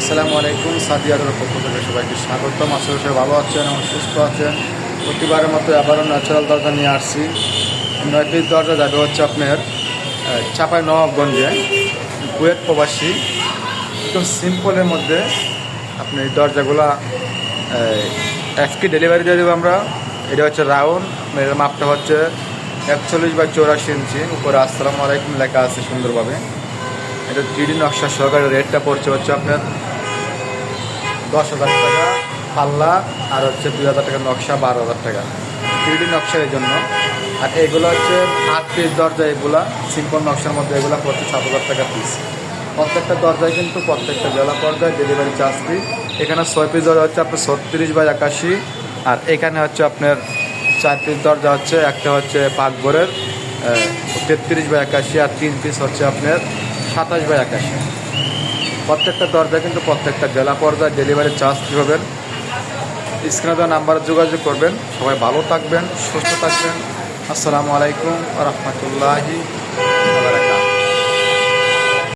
আসসালামু আলাইকুম সাদিয়ারের পক্ষ থেকে সবাইকে স্বাগতম। আসলে সবাই ভালো আছেন এবং সুস্থ আছেন। প্রতিবারের মতো আবারও ন্যাচারাল দরজা নিয়ে আসছি। নয় পিস দরজা যাবে হচ্ছে আপনার চাপাই নবাবগঞ্জে কুয়েত প্রবাসী। একদম সিম্পলের মধ্যে আপনি এই দরজাগুলা আজকে ডেলিভারি দিয়ে দেবো আমরা। এটা হচ্ছে রাউন্ড এর মাপটা হচ্ছে একচল্লিশ বাই চৌরাশি ইঞ্চি। উপরে আসসালামু আলাইকুম লেখা আছে সুন্দরভাবে। এটা থ্রিডি নকশা সহকারে রেটটা পড়ছে হচ্ছে আপনার দশ হাজার টাকা, পাল্লা আর হচ্ছে দুই হাজার টাকা নকশা, বারো হাজার টাকা। থ্রিডি নকশা এই জন্য। আর এগুলো হচ্ছে আট পিস দরজা এগুলা সিম্পল নকশার মধ্যে এগুলো পড়ছে সাত হাজার টাকা পিস প্রত্যেকটা দরজায় কিন্তু প্রত্যেকটা জেলা পর্যায়ে ডেলিভারি চার্জ ফ্রি এখানে ছয় পিস দরজা হচ্ছে আপনার ছত্রিশ বাই একাশি। আর এখানে হচ্ছে আপনার চার পিস দরজা হচ্ছে, একটা হচ্ছে পাকঘরের তেত্রিশ বাই একাশি। আর তিন পিস হচ্ছে আপনার সাতাশ বাই একাশি। প্রত্যেকটা দরজা কিন্তু প্রত্যেকটা জেলা পর্যায়ে ডেলিভারি চার্জ পাবেন স্ক্রিনে দেওয়া নাম্বারে যোগাযোগ করবেন। সবাই ভালো থাকবেন, সুস্থ থাকবেন। আসসালামু আলাইকুম রহমতুল্লাহি